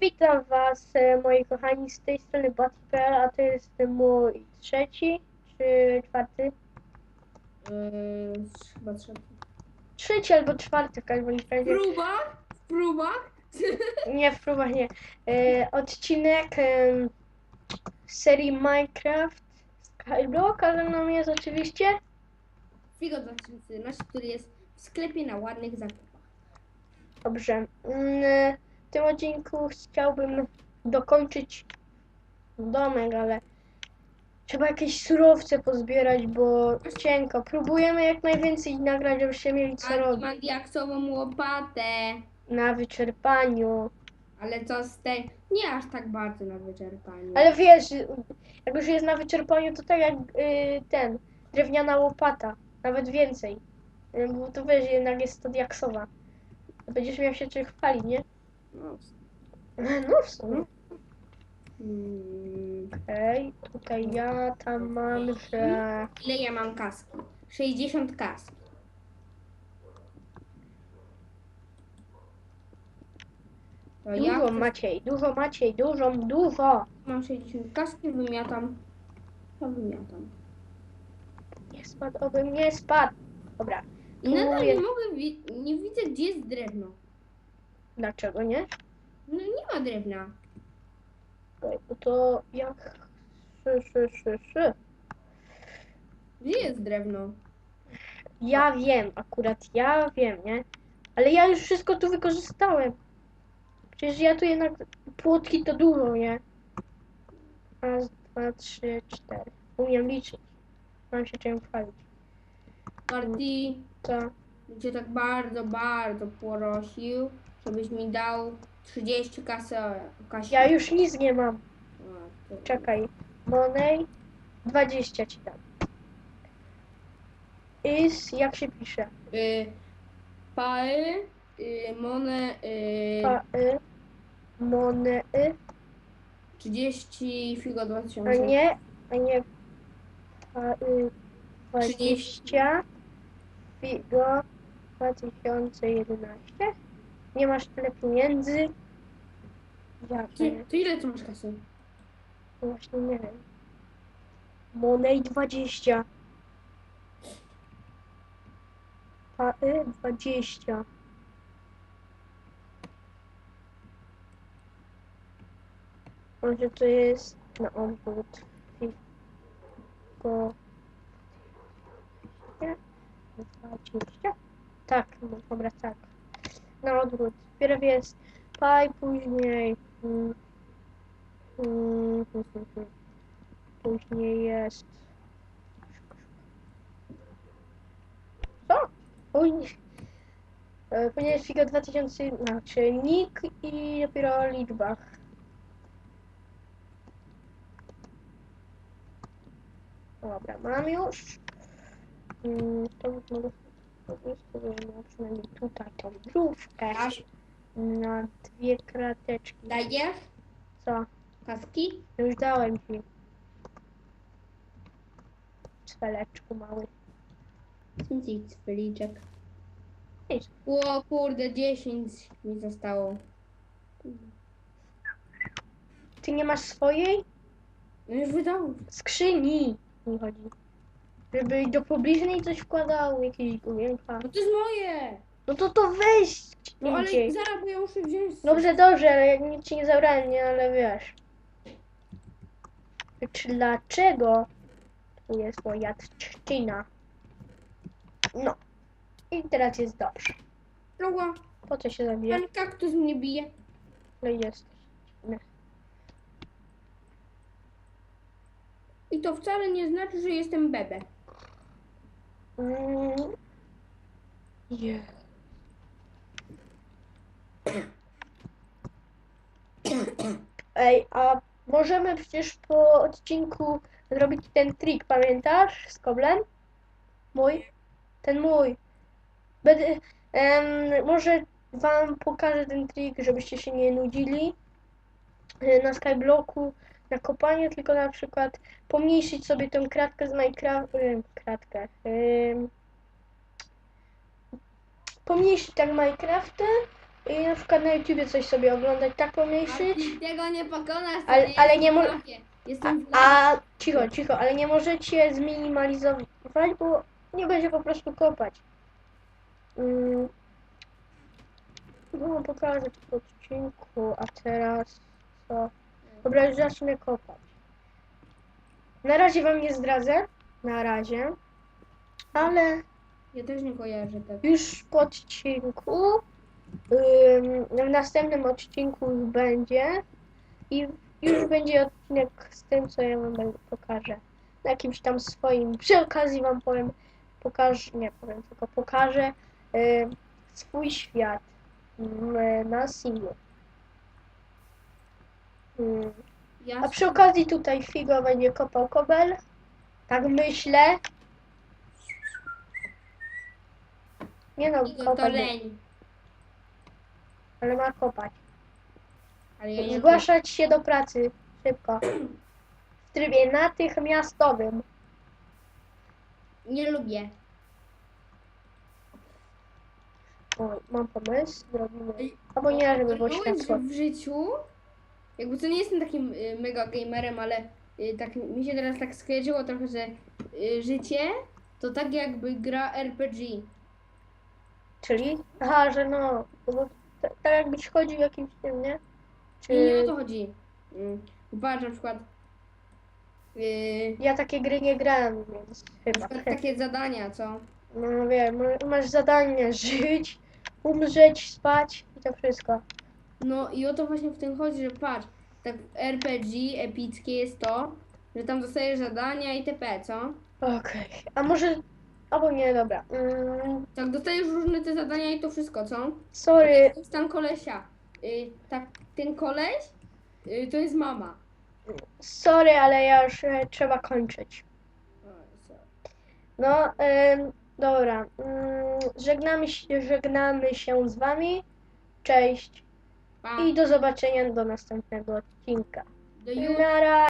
Witam Was, e, moi kochani, z tej strony Batpel, a to jest mój trzeci czy czwarty? Yy, chyba trzeba. Trzeci albo czwarty w każdym W razie. próbach? W próbach? Nie, w próbach nie. E, odcinek em, z serii Minecraft Skyblock, a ze mną jest oczywiście Figo 2011, który jest w sklepie na ładnych zakupach. Dobrze. Mm, e, W tym odcinku chciałbym dokończyć domek, ale trzeba jakieś surowce pozbierać, bo cienko. Próbujemy jak najwięcej nagrać, żebyście mieli co A robić. mam diaksową łopatę. Na wyczerpaniu. Ale co z tej... Nie aż tak bardzo na wyczerpaniu. Ale wiesz, jak już jest na wyczerpaniu, to tak jak y, ten, drewniana łopata. Nawet więcej. Y, Bo to wiesz, jednak jest to diaksowa. Będziesz miał się czym chwalić, nie? No. No w sumie. Hmm. Okej, tutaj ja tam mam, że... Ile ja mam kaski? 60 kaski. To ja Dużo Maciej, dużo Maciej, dużo, dużo. mam 60 kaski, wymiatam. Ja wymiatam. Nie spadł, oby nie spadł. Dobra, I nadal Próbuję. nie mogę, wi- nie widzę gdzie jest drewno. Dlaczego nie? No nie ma drewna. No to jak... Szy, szy, szy, szy. Gdzie jest drewno? Ja wiem, akurat ja wiem, nie? Ale ja już wszystko tu wykorzystałem. Przecież ja tu jednak płotki to dużo, nie? Raz, dwa, trzy, cztery. Umiem liczyć. Mam się czym chwalić. Marty, To cię tak bardzo, bardzo prosił, żebyś mi dał 30 kasy. Kasi. ja już nic nie mam. A, to- Czekaj. Monej 20 ci dam. Is, jak się pisze? Y, pae, y, mone, y, A, y, mone, y, 30 figo a 2000. nie, a nie, a, y, 20, figo, 2011. Nie masz tyle pieniędzy? Ja Ty, ty ile tu masz kasy? właśnie nie wiem. Monej 20. A, y, 20. Może to jest na obwód. Tylko 20. Tak, no dobra, tak. Na odwrót. Pierw jest paj, później. Później jest. Co? Później. e, Później jest figa 2000, znaczy nick i dopiero o liczbach. Dobra, mam już. Mm, To mogę sobie przynajmniej tutaj tą drówkę Dasz, na dwie krateczki. dajesz Co? kaski? Już dałem ci. Cweleczku mały. Nic, feliczek. Nic. O kurde, 10 mi zostało. Ty nie masz swojej No już wydał. skrzyni? Mi chodzi. Żeby do publicznej coś wkładał, jakieś główienka. No to jest moje! No to to weź No ale indziej. zaraz, bo ja muszę wziąć. Dobrze, dobrze, ale ja nic ci nie zabrałem, nie, ale wiesz. Czy dlaczego tu jest moja trzcina? No. I teraz jest dobrze. Loła, Po co się zabija? ten kaktus mnie bije. Ale jest. Nie. I to wcale nie znaczy, że jestem bebe. Mm. Nie. Ej, a możemy przecież po odcinku zrobić ten trik, pamiętasz? Z koblem? Mój? Ten mój. Będę, em, może wam pokażę ten trik, żebyście się nie nudzili e, na Skyblocku, na kopanie, tylko na przykład pomniejszyć sobie tę kratkę z Minecraft, em, kratkę, em, pomniejszyć tak Minecrafta i na przykład na YouTubie coś sobie oglądać, tak A pomniejszyć. tego nie pokonasz, Ale- nie ale nie w mo- lapie. Jestem w lapie. A cicho, cicho, ale nie możecie zminimalizować, bo nie będzie po prostu kopać. Mm. No, pokażę w odcinku, a teraz co? Dobra, już zacznę kopać. Na razie wam nie zdradzę, na razie, ale Ja też nie kojarzę już po odcinku, ym, w następnym odcinku już będzie i już będzie odcinek z tym, co ja wam będę pokażę. Na jakimś tam swoim, przy okazji wam powiem, pokażę, nie powiem, tylko pokażę ym, swój świat ym, na Simu. A przy okazji tutaj Figo będzie kopał kobel. Tak myślę. Nie no, Igo to kopać, nie, leń. ale ma kopać. Ale ja nie Zgłaszać się do pracy. Szybko. W trybie natychmiastowym. nie lubię. Oj, mam pomysł. Zrobimy. Albo nie, żeby było Ogarnąłeś, światło. w życiu, jakby to nie jestem takim y, mega gamerem, ale y, tak mi się teraz tak skojarzyło trochę, że y, życie to tak jakby gra RPG. Czyli? Aha, że no. bo t- tak jakbyś chodził jakimś tym, nie? I nie o Czy to chodzi. Mm, Patrz na przykład, y, ja takie gry nie grałem, więc na chyba. przykład takie zadania, co? No wiem, masz zadanie żyć, umrzeć, spać i to wszystko. No i o to właśnie w tym chodzi, że patrz, tak w RPG epickie jest to, że tam dostajesz zadania itp., co? Okej. A może. Albo nie, dobra. Mm, Tak, dostajesz różne te zadania i to wszystko, co? sorry. Jest tam kolesia. Y, tak, ten koleś y, to jest mama. Sorry, ale ja już e, trzeba kończyć. No, em, dobra. Mm, żegnamy, się, żegnamy się z wami. Cześć Pa, i do zobaczenia do następnego odcinka. do. Na razie.